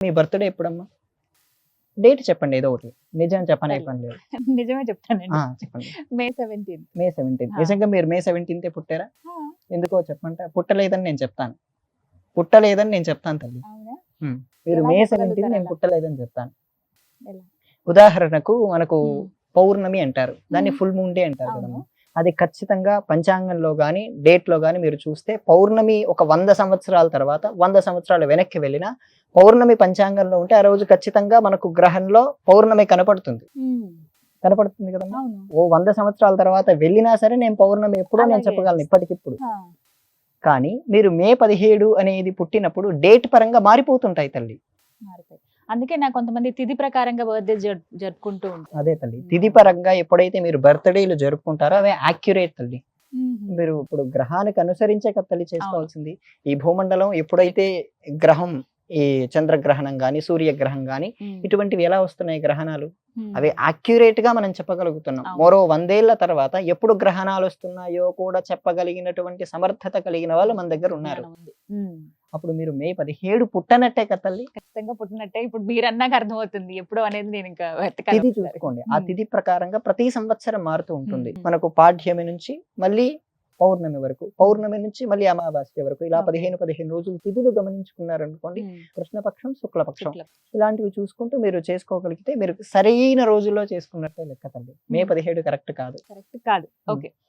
మీ birthday ఎప్పుడమ్మా? Date చెప్పండి ఏదో ఒకటి. నిజం చెప్పనే. పని లేదు. నిజమే చెప్తానండి. ఆ, చెప్పండి. మే సెవెంటీన్ మే సెవెంటీన్ ఆ. నిజంగా మీరు మే సెవెంటీన్త్ పుట్టారా? ఎందుకో చెప్పంటే పుట్టలేదని నేను చెప్తాను. పుట్టలేదని నేను చెప్తాను తల్లి. అవునా? మీరు మే చెప్పగలుగుతారు సెవెంటీన్ నేను? పుట్టలేదని చెప్తాను? ఉదాహరణకు మనకు. పౌర్ణమి అంటారు. దాన్ని. ఫుల్ మూన్ డే అంటారు. కదమ్మా. అది ఖచ్చితంగా పంచాంగంలో కానీ డేట్లో కానీ మీరు చూస్తే పౌర్ణమి ఒక వంద సంవత్సరాల తర్వాత వంద సంవత్సరాలు వెనక్కి వెళ్ళిన పౌర్ణమి పంచాంగంలో ఉంటే ఆ రోజు ఖచ్చితంగా మనకు గ్రహంలో పౌర్ణమి కనపడుతుంది. కనపడుతుంది కదమ్మా? అవును. ఓ వంద సంవత్సరాల తర్వాత వెళ్ళినా సరే నేను పౌర్ణమి ఎప్పుడో నేను. చెప్పగలను ఇప్పటికిప్పుడు. కానీ మీరు మే పదిహేడు అనేది పుట్టినప్పుడు డేట్ పరంగా మారిపోతుంటాయి తల్లి. మారిపోయి అందుకే నాకు కొంతమంది తిథి ప్రకారంగా బర్త్డే జరుపుకుంటూ ఉంటారు అదే తల్లి తిథి పరంగా ఎప్పుడైతే మీరు బర్త్డేలు జరుపుకుంటారో అవే యాక్యురేట్ తల్లి. మీరు ఇప్పుడు గ్రహానికి అనుసరించే కదా తల్లి చేసుకోవాల్సింది ఈ భూమండలం ఎప్పుడైతే గ్రహం ఈ చంద్రగ్రహణం గాని సూర్యగ్రహం గాని. ఇటువంటివి ఎలా వస్తున్నాయి గ్రహణాలు. అవి యాక్యురేట్గా మనం చెప్పగలుగుతున్నాం. మరో వందేళ్ళ తర్వాత ఎప్పుడు గ్రహణాలు వస్తున్నాయో కూడా చెప్పగలిగినటువంటి సమర్థత కలిగిన వాళ్ళు మన దగ్గర ఉన్నారు. అప్పుడు మీరు మే పదిహేడు పుట్టనట్టే కదా తల్లి ఖచ్చితంగా పుట్టినట్టే ఇప్పుడు మీరు అన్నాక అర్థమవుతుంది ఎప్పుడు అనేది నేను ఇంకా తిథి. చూసుకోండి ఆ. తిథి ప్రకారంగా ప్రతి సంవత్సరం మారుతూ ఉంటుంది. మనకు పాఠ్యమి నుంచి మళ్ళీ పౌర్ణమి వరకు పౌర్ణమి నుంచి మళ్ళీ అమావాస్య వరకు ఇలా. పదిహేను పదిహేను రోజులు తిథులు గమనించుకున్నారనుకోండి. కృష్ణపక్షం శుక్లపక్షం శుక్లం. ఇలాంటివి చూసుకుంటూ మీరు చేసుకోగలిగితే మీరు సరైన రోజుల్లో చేసుకున్నట్టే లెక్క తల్లి మే. పదిహేడు కరెక్ట్ కాదు కరెక్ట్ కాదు. ఓకే